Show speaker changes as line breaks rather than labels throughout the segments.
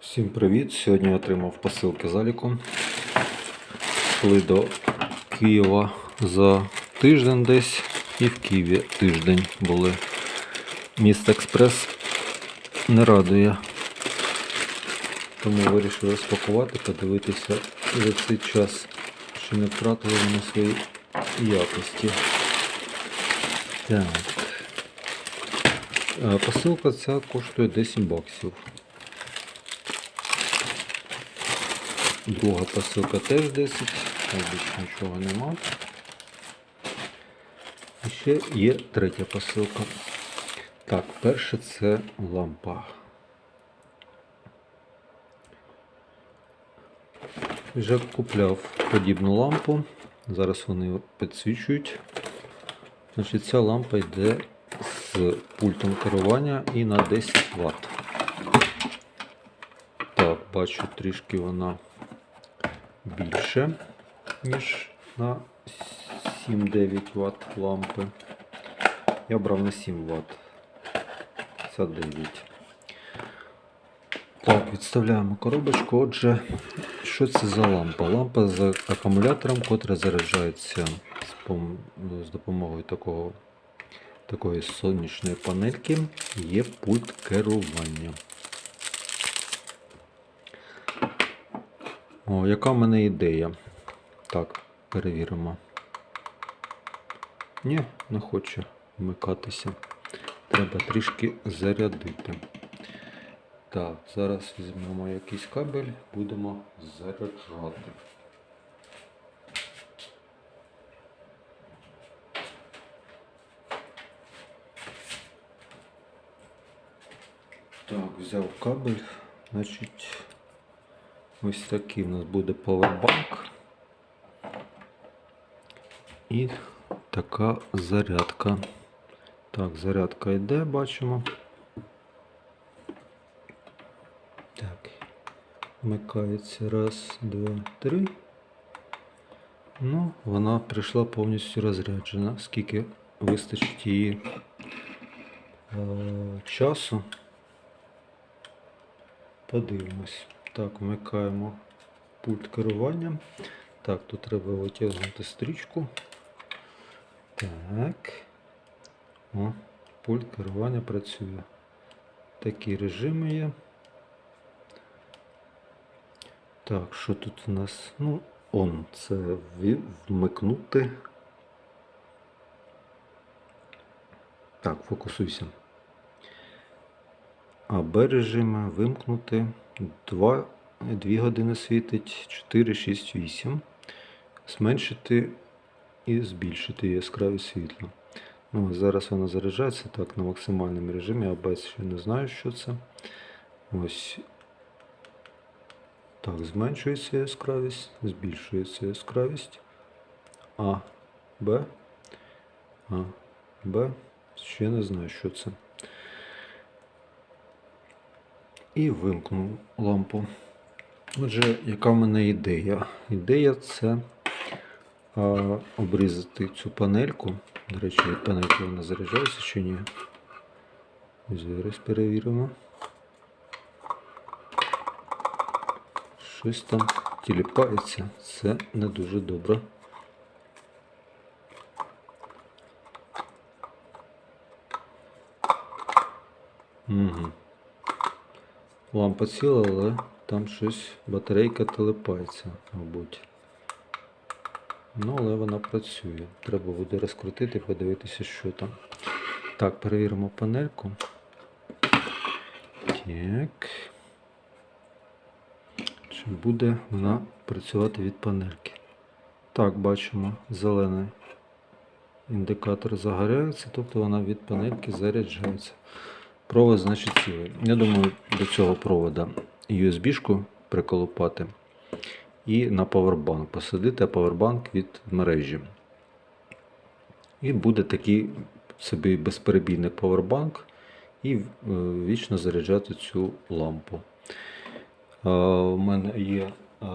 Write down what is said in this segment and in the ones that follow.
Всім привіт! Сьогодні отримав посилки заліком. Йшли до Києва за тиждень десь і в Києві тиждень були. Міст Експрес не радує. Тому вирішив розпакувати, подивитися за цей час, чи не втратили вони свої якості. Так. Посилка ця коштує 10 баксів. Друга посилка теж 10, там більше нічого нема. І ще є третя посилка. Так, перше це лампа. Вже купляв подібну лампу. Зараз вони підсвічують. Значить, ця лампа йде з пультом керування і на 10 Вт. Так, бачу трішки вона більше, ніж на 7-9 Вт лампи. Я брав на 7 Вт. Це 9. Так, відставляємо коробочку. Отже, що це за лампа? Лампа з акумулятором, котра заряджається з, допомогою такого, такої сонячної панельки. Є пульт керування. О, яка в мене ідея? Так, перевіримо. Ні, не хоче вмикатися. Треба трішки зарядити. Так, зараз візьмемо якийсь кабель, будемо заряджати. Так, взяв кабель, значить. Ось такий у нас буде павербанк. І така зарядка. Так, зарядка йде, бачимо. Так. Вмикається раз, два, три. Ну, вона прийшла повністю розряджена. Скільки вистачить її е, часу. Подивимось. Так, вмикаємо пульт керування. Так, тут треба витягнути стрічку. Так. О, пульт керування працює. Такі режими є. Так, що тут у нас? Ну, он, це вмикнути. Так, фокусуйся. А Б режими вимкнути 2, 2 години світить, 4, 6, 8. Зменшити і збільшити яскравість світла. Ну, зараз вона заряджається так на максимальному режимі, а Б ще не знаю, що це. Ось. Так, зменшується яскравість, збільшується яскравість. А, Б. А, Б. Ще не знаю, що це. І вимкнув лампу. Отже, яка в мене ідея? Ідея це а, обрізати цю панельку. До речі, від панельки вона заряджається чи ні. Зараз перевіримо. Щось там тіліпається. Це не дуже добре. Угу. Лампа ціла, але там щось батарейка телепається, мабуть. Ну, але вона працює. Треба буде розкрутити, подивитися, що там. Так, перевіримо панельку. Так. Чи буде вона працювати від панельки? Так, бачимо, зелений індикатор загоряється, тобто вона від панельки заряджається. Провод, значить, цілий. Я думаю, до цього провода USB-шку приколупати і на павербанк посадити, павербанк від мережі. І буде такий собі безперебійний павербанк і е, вічно заряджати цю лампу. Е, У мене є е,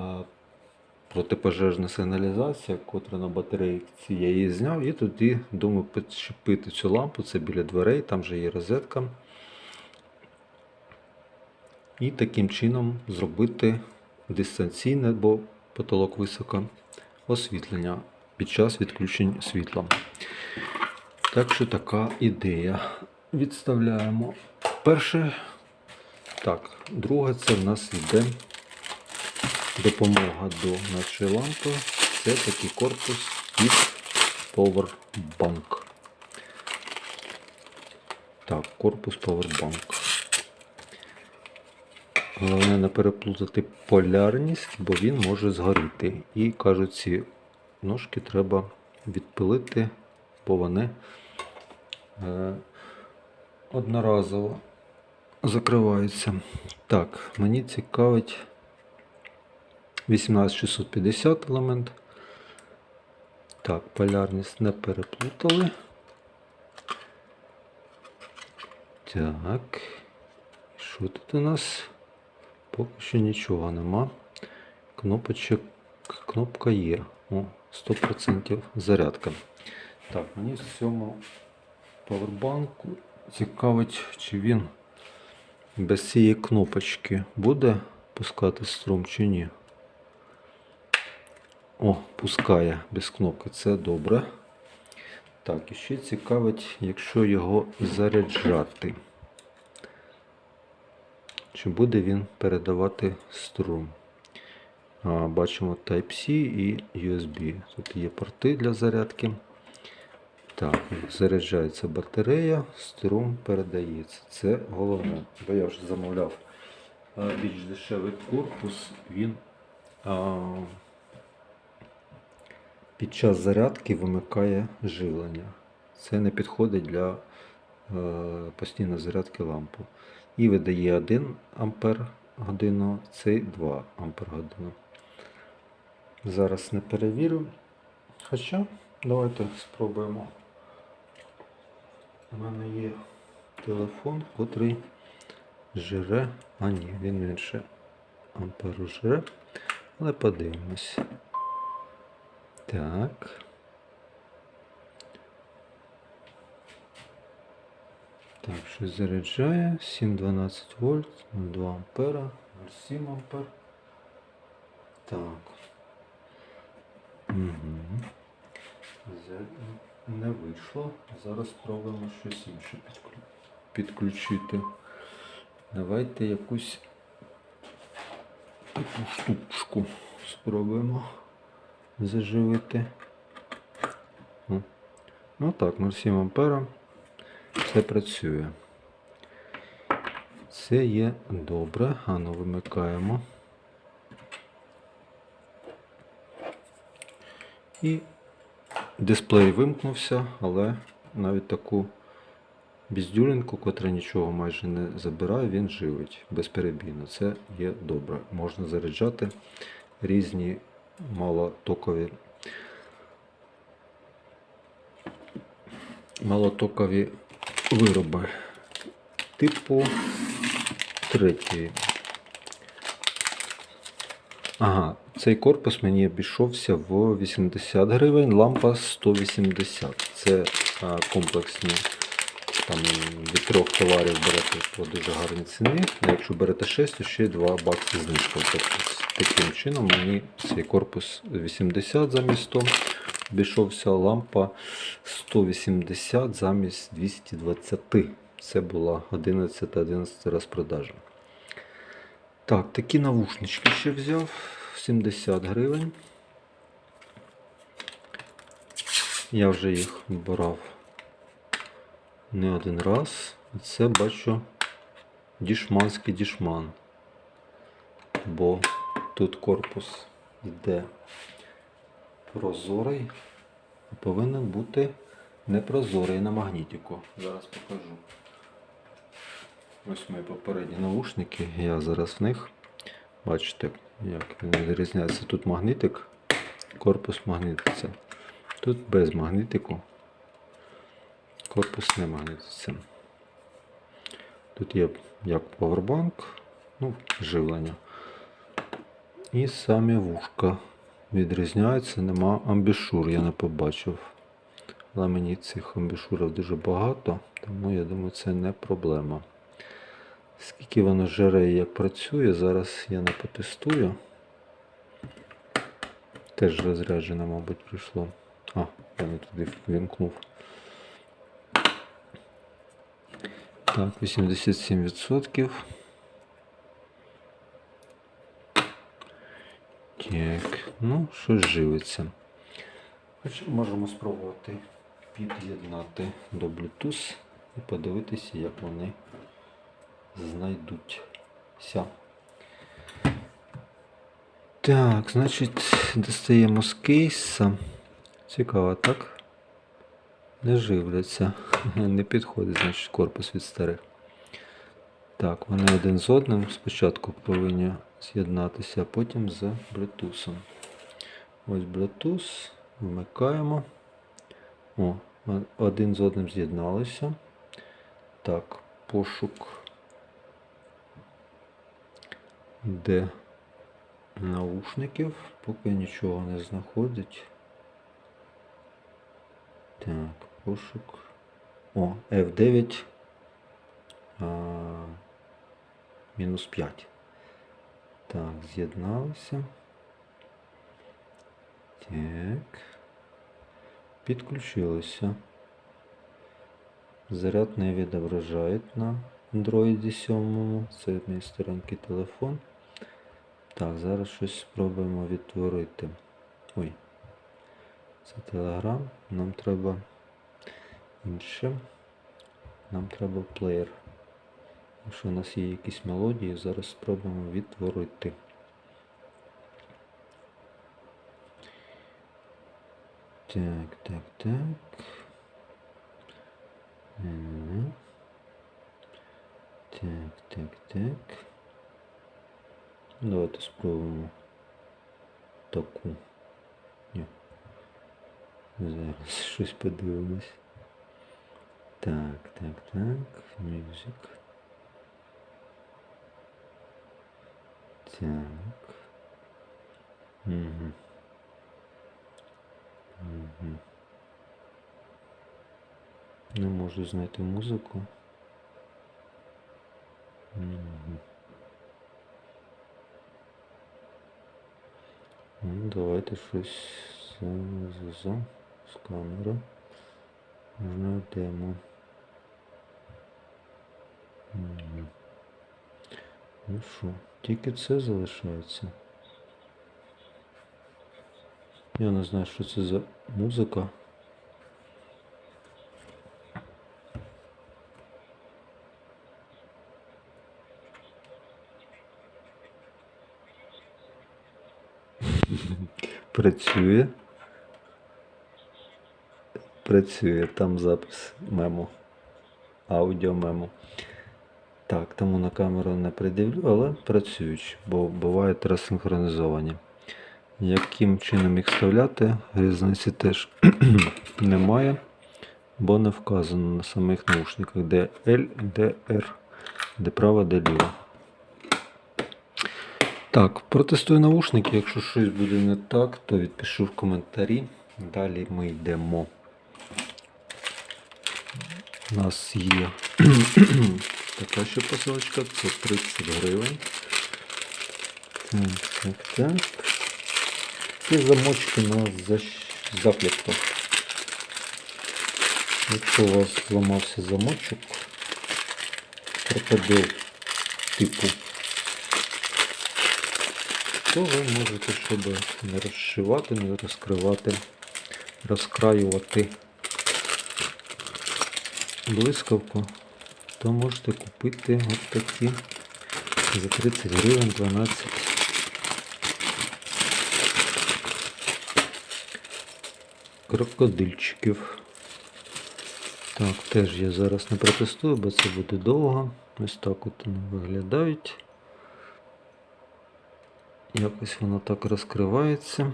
протипожежна сигналізація, котра на батарейці я її зняв, і тоді думаю підчепити цю лампу, це біля дверей, там же є розетка. І таким чином зробити дистанційне, бо потолок високо, освітлення під час відключень світла. Так що така ідея. Відставляємо перше. Так, друге це в нас йде допомога до нашої лампи. Це такий корпус під Powerbank. Так, корпус Powerbank. Головне не переплутати полярність, бо він може згоріти. І кажуть, ці ножки треба відпилити, бо вони е, одноразово закриваються. Так, мені цікавить 18650 елемент. Так, полярність не переплутали. Так. Що тут у нас? Поки що нічого нема. Кнопочок, кнопка є. О, 100% зарядка. Так, мені з цьому павербанку цікавить, чи він без цієї кнопочки буде пускати струм чи ні. О, пускає без кнопки, це добре. Так, і ще цікавить, якщо його заряджати. Чи буде він передавати струм? Бачимо Type-C і USB. Тут є порти для зарядки. Так, заряджається батарея, струм передається. Це головне. Бо я вже замовляв більш дешевий корпус, він а, під час зарядки вимикає живлення. Це не підходить для е, постійної зарядки лампи. І видає 1 ампер годину, цей 2 ампер годину. Зараз не перевірю. Хоча, давайте спробуємо. У мене є телефон, котрий жире. А ні, він менше амперу жире. Але подивимось. Так. Так, щось заряджає. 7-12 вольт, 2 ампера, 0,7 ампер. Так. Угу. Не вийшло. Зараз спробуємо щось інше підключити. Давайте якусь таку штучку спробуємо заживити. Ну так, 0,7 ампера. Це працює. Це є добре. Ану, вимикаємо. І дисплей вимкнувся, але навіть таку бездюлінку, котра нічого майже не забирає, він живить безперебійно. Це є добре. Можна заряджати різні малотокові малотокові вироби типу третьої. Ага, цей корпус мені обійшовся в 80 гривень, лампа 180. Це а, комплексні там від трьох товарів берете по дуже гарній ціні. А якщо берете 6, то ще 2 бакси знижка. Тобто таким чином мені цей корпус 80 замість 100 обійшовся лампа 180 замість 220. Це була 11-11 розпродажа. Так, такі навушнички ще взяв 70 гривень. Я вже їх брав не один раз. Це бачу дішманський дішман. Бо тут корпус йде прозорий, а повинен бути непрозорий на магнітику. Зараз покажу. Ось мої попередні наушники, я зараз в них. Бачите, як він відрізняється. Тут магнитик, корпус магнититься. Тут без магнитику. Корпус не магнититься. Тут є як повербанк, ну, живлення. І самі вушка відрізняються, нема амбішур, я не побачив. Але мені цих амбішурів дуже багато, тому я думаю, це не проблема. Скільки воно жере і як працює, зараз я не потестую. Теж розряджене, мабуть, прийшло. А, я не туди вімкнув. Так, 87%. Так, ну, щось живиться. Можемо спробувати під'єднати до Bluetooth і подивитися, як вони знайдуться. Так, значить, достаємо з кейса. Цікаво, так? Не живляться. Не підходить, значить, корпус від старих. Так, вони один з одним спочатку повинні з'єднатися, а потім з Bluetooth. Ось Bluetooth. Вмикаємо. О, один з одним з'єдналися. Так, пошук. Де наушників, поки нічого не знаходить. Так, пошук. О, F9. А, мінус 5. Так, з'єдналися. Так. Підключилося. Заряд не відображає на Android 7. Це мій старенький телефон. Так, зараз щось спробуємо відтворити. Ой. Це Telegram. Нам треба інше. Нам треба плеєр. Якщо у нас є якісь мелодії, зараз спробуємо відтворити. Так, так, так. Так, так, так. Давайте спробуємо таку. Ні. Зараз щось подивимось. Так, так, так. Music. Так. Угу. Не можу знайти музику. Ну, давайте щось з, з, камери. Знайдемо. Угу. Ну що, тільки це залишається. Я не знаю, що це за музика. Працює. Працює там запис мемо. Аудіо мемо. Так, тому на камеру не придивлю, але працюють, бо бувають розсинхронізовані. Яким чином їх вставляти, різниці теж немає, бо не вказано на самих наушниках, де L, де R, де право, де ліво. Так, протестую наушники. Якщо щось буде не так, то відпишу в коментарі. Далі ми йдемо. У нас є така ще посилочка, це 30 гривень. Так, так, так. Ці замочки на защ- Якщо у вас зламався замочок, крокодил типу, то ви можете, щоб не розшивати, не розкривати, розкраювати блискавку, то можете купити от такі за 30 гривень 12 крокодильчиків. Так, теж я зараз не протестую, бо це буде довго. Ось так от вони виглядають. Якось воно так розкривається.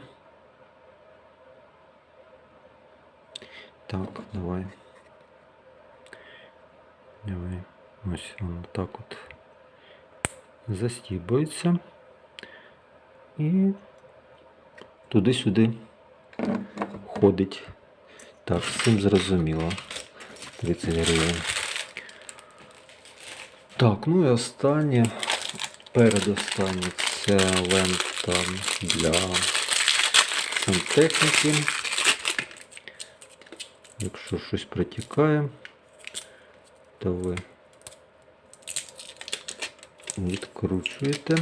Так, давай. Давай. Ось воно так от застібується. І туди-сюди ходить. Так, з цим зрозуміло. 30 гривень. Так, ну і останнє, передостаннє лента для сантехніки. Якщо щось протікає, то ви відкручуєте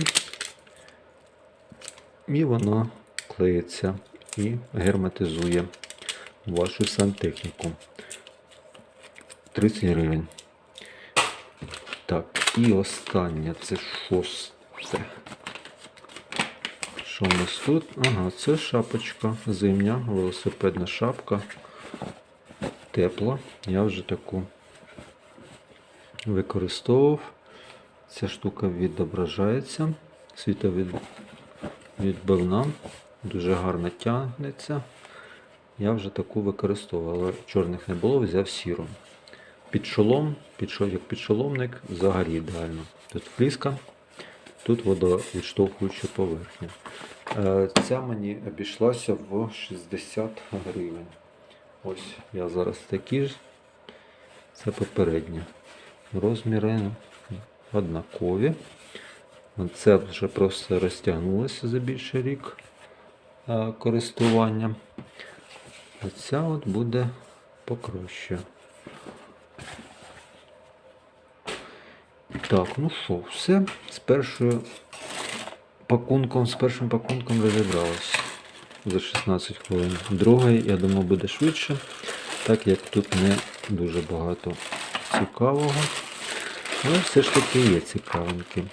і воно клеїться і герметизує вашу сантехніку. 30 гривень. Так, і останнє це шосте. Що у нас тут? Ага, це шапочка зимня, велосипедна шапка. Тепла. Я вже таку використовував. Ця штука відображається. Світовідбивна. Дуже гарно тягнеться. Я вже таку використовував, але чорних не було, взяв сіру. Під шолом, під шо- як підшоломник, взагалі ідеально. Тут фліска, тут водовідштовхуюча поверхня. Е, Ця мені обійшлася в 60 гривень. Ось я зараз такі ж. Це попереднє. Розміри однакові. Це вже просто розтягнулося за більше рік е, користування. А ця от буде покраще. Так, ну що, все. З першою пакунком, з першим пакунком розібралась за 16 хвилин. Другий, я думаю, буде швидше, так як тут не дуже багато цікавого. Але все ж таки є цікавинки.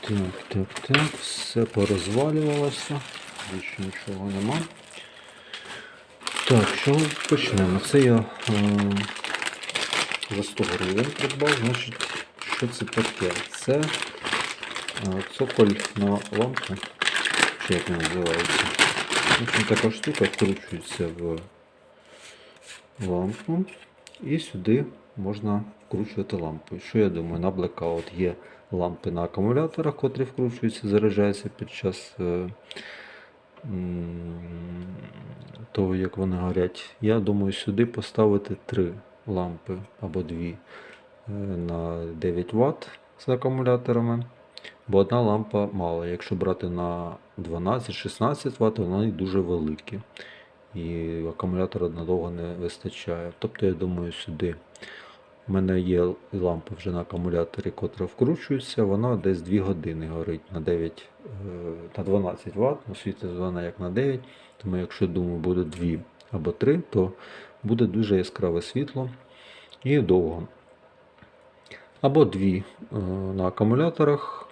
Так, так, так, все порозвалювалося, більше нічого нема. Так, почнемо? Це я е, за 100 гривень придбав, значить, що це таке? Це е, цоколь на лампу, чи як він називається. В общем, така штука вкручується в лампу і сюди можна вкручувати лампу. Що я думаю, на Blackout є лампи на акумуляторах, котрі вкручуються, заряджаються під час е, того, як вони горять. Я думаю, сюди поставити три лампи або дві е, на 9 Вт з акумуляторами. Бо одна лампа мала. Якщо брати на 12-16 Вт, вони дуже великі. І акумулятора надовго не вистачає. Тобто, я думаю, сюди у мене є лампа вже на акумуляторі, котра вкручується, вона десь 2 години горить на 9, е, на 12 Вт, ну вона як на 9. Тому якщо думаю, буде 2 або 3, то буде дуже яскраве світло і довго. Або дві е, на акумуляторах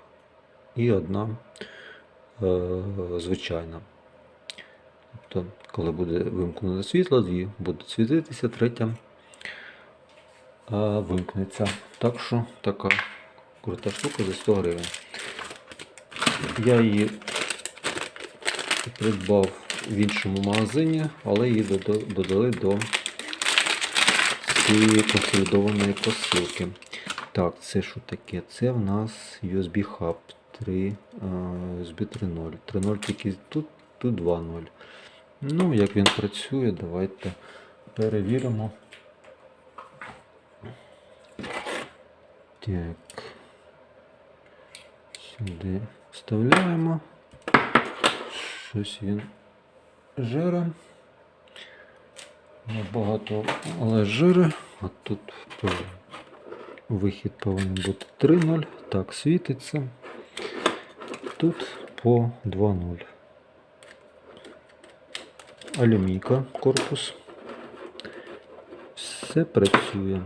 і одна е, звичайна. Тобто, коли буде вимкнено світло, дві будуть світитися, третя вимкнеться. Так що така крута штука за 100 гривень. Я її придбав в іншому магазині, але її додали до цієї консолідованої посилки. Так, це що таке? Це в нас USB Hub 3, USB 3.0. 3.0 тільки тут, тут 2.0. Ну, як він працює, давайте перевіримо. Так. Сюди вставляємо. Щось він жире. Небагато, але жире. А тут вихід повинен бути 3.0. Так, світиться. Тут по 2.0. Алюмійка корпус. Все працює.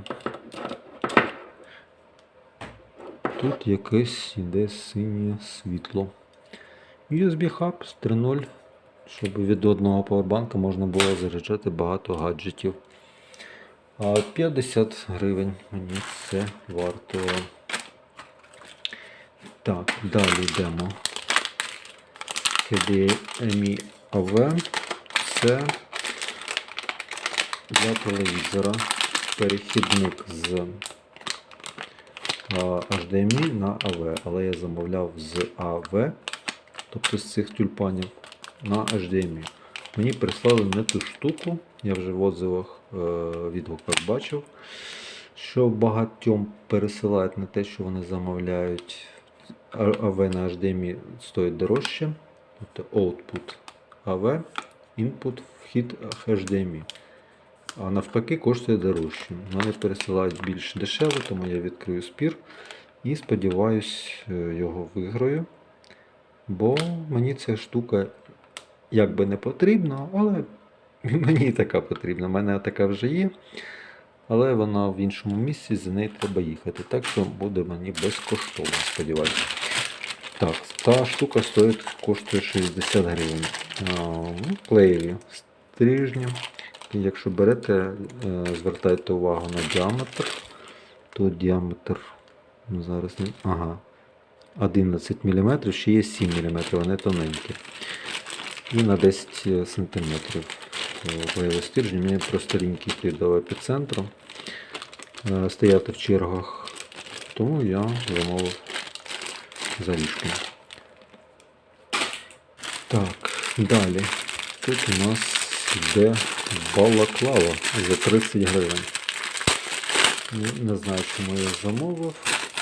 Тут якесь іде синє світло. USB хаб з 3.0, щоб від одного павербанка можна було заряджати багато гаджетів. 50 гривень мені це варто. Так, далі йдемо. HDMI AV. Це для телевізора. Перехідник з HDMI на AV, але я замовляв з AV, тобто з цих тюльпанів на HDMI. Мені прислали не ту штуку. Я вже в отзивах е, відгуках бачив, що багатьом пересилають не те, що вони замовляють. АВ на HDMI стоїть дорожче. Тобто output AV, input вхід HDMI. А навпаки коштує дорожче. Мене пересилають більш дешево, тому я відкрию спір і сподіваюсь е, його виграю. Бо мені ця штука якби не потрібна, але мені така потрібна. У мене така вже є. Але вона в іншому місці, за нею треба їхати. Так що буде мені безкоштовно, сподіваюся. Так, та штука стоїть, коштує 60 гривень. Ну, Клеєві стрижні. І Якщо берете, е, звертайте увагу на діаметр. То діаметр ну, зараз не. Ага. 11 мм, ще є 7 мм, вони тоненькі. І на 10 см клеєві стержні. Мені просторінькі йти до епіцентру. е, Стояти в чергах. Тому я замовив залішки. Так, далі. Тут у нас йде балаклава за 30 гривень. Не- Не знаю, чому я замовив.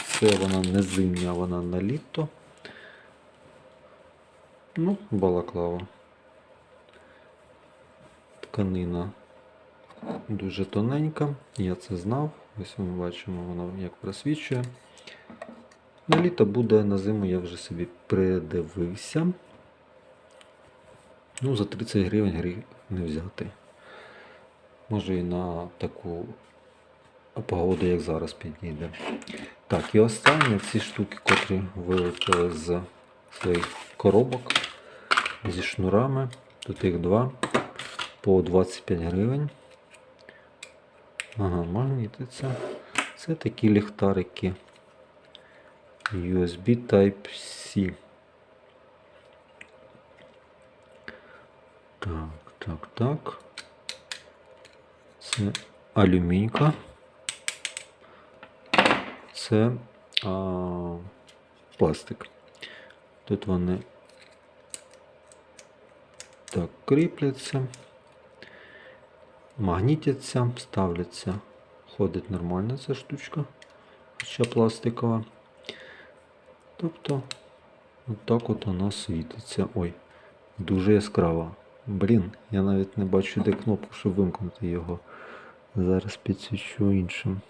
Це вона не зимня, вона на літо. Ну, балаклава. Тканина дуже тоненька, я це знав. Ось ми бачимо, воно як просвічує. На літо буде на зиму, я вже собі придивився. Ну, за 30 гривень гріх не взяти. Може і на таку погоду, як зараз підійде. Так, і останнє ці штуки, котрі вилетіли з своїх коробок зі шнурами. Тут їх два по 25 гривень. Ага, магнітиться. Це такі ліхтарики USB Type-C. Так, так. Це алюмінька. Це а, пластик. Тут вони так кріпляться, магнітяться, ставляться. Ходить нормально ця штучка, хоча пластикова. Тобто, отак от вона світиться. Ой, дуже яскрава. Блін, я навіть не бачу, де кнопку, щоб вимкнути його. Зараз підсвічу іншим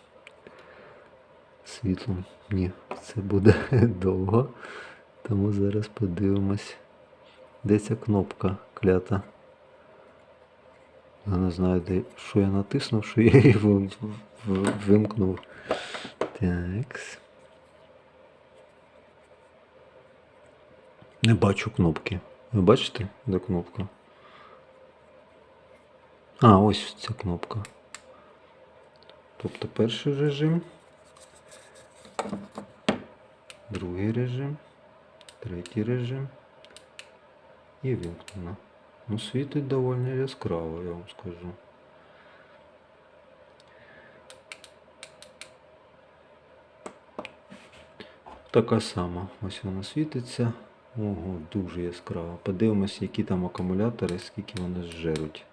світлом. Ні, це буде довго. Тому зараз подивимось. Де ця кнопка клята. Я не знаю, де, що я натиснув, що я її вимкнув. Так. Не бачу кнопки. Ви бачите, де кнопка? А, ось ця кнопка. Тобто перший режим, другий режим, третій режим і вимкнено. Ну, світить доволі яскраво, я вам скажу. Така сама. Ось вона світиться. Ого, дуже яскраво. Подивимось, які там акумулятори, скільки вони зжеруть.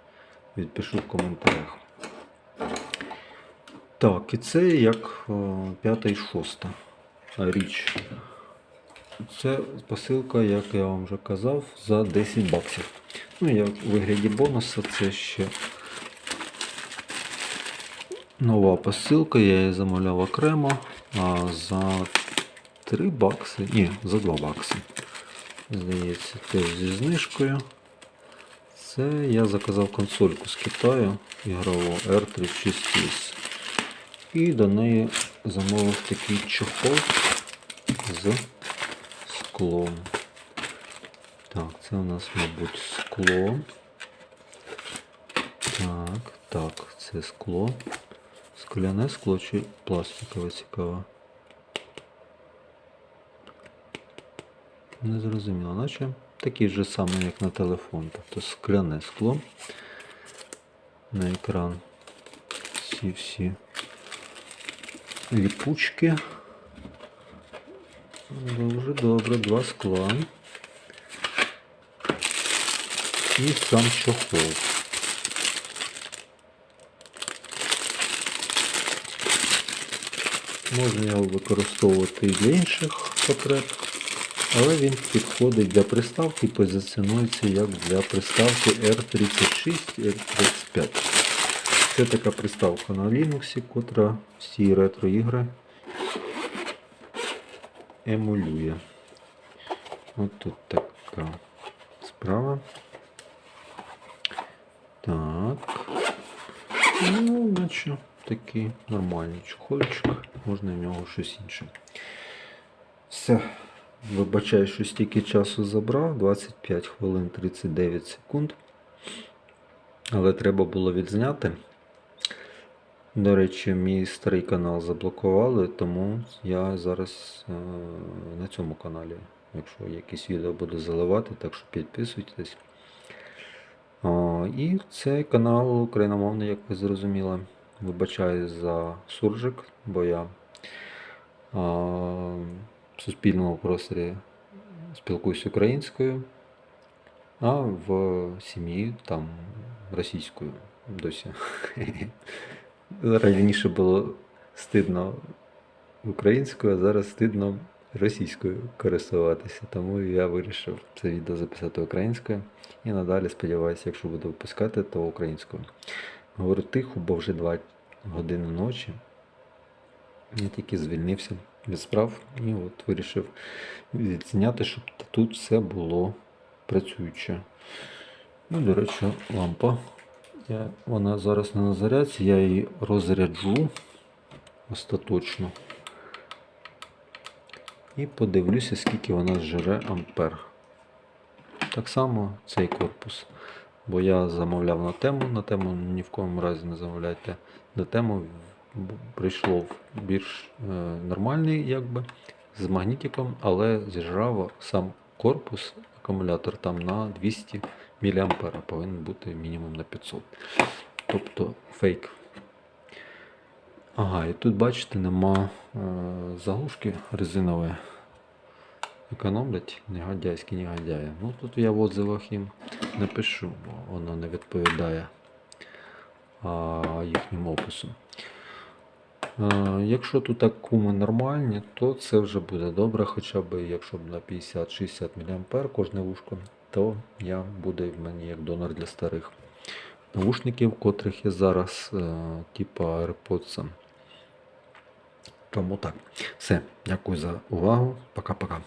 Відпишу в коментарях. Так, і це як о, п'ята і шоста річ. Це посилка, як я вам вже казав, за 10 баксів. Ну, як у вигляді бонуса це ще нова посилка, я її замовляв окремо а за 3 бакси. Ні, за 2 бакси. Здається, теж зі знижкою. Це я заказав консольку з Китаю ігрову R36S. І до неї замовив такий чохол з склом. Так, це у нас, мабуть, скло. Так, так, це скло. Скляне скло чи пластикове цікаво. Не зрозуміло, наче такий же самий, як на телефон. Тобто скляне скло. На екран ці всі ліпучки. Дуже добре, два скла. і сам чохол. Можна його використовувати і для інших потреб, але він підходить для приставки і позиціонується як для приставки R36 R35. Це така приставка на Linux, котра всі ретро-ігри емулює. От тут така справа. Так. Ну, наче такий нормальний чохольчик. Можна в нього щось інше. Все. Вибачаю, що стільки часу забрав. 25 хвилин 39 секунд. Але треба було відзняти. До речі, мій старий канал заблокували, тому я зараз е, на цьому каналі, якщо якісь відео буду заливати, так що підписуйтесь. О, і цей канал україномовний, як ви зрозуміли. Вибачаю за суржик, бо я а, в суспільному просторі спілкуюсь українською, а в сім'ї там російською досі. Раніше було стидно українською, а зараз стидно російською користуватися. Тому я вирішив це відео записати українською. І надалі сподіваюся, якщо буду випускати, то українською. Говорю тихо, бо вже 2 години ночі. Я тільки звільнився від справ і от вирішив відзняти, щоб тут все було працююче. Ну, до речі, лампа. Я, вона зараз не на зарядці, я її розряджу остаточно. І подивлюся, скільки вона зжере ампер. Так само цей корпус. Бо я замовляв на тему, на тему ні в коєму разі не замовляйте. На тему прийшло в більш е, нормальний, якби, з магнітиком, але зіжрав сам корпус, акумулятор там на 200 мА, повинен бути мінімум на 500. Тобто фейк. Ага, і тут бачите, нема е, заглушки резинової. Економлять негодяйські негодяї. Ну тут я в отзивах їм напишу, бо воно не відповідає а, їхнім опису. Якщо тут так куми нормальні, то це вже буде добре, хоча б якщо б на 50-60 мА кожне вушко, то я буде в мені як донор для старих навушників, котрих я зараз, типу AirPods. Тому так. Все, дякую за увагу. Пока-пока.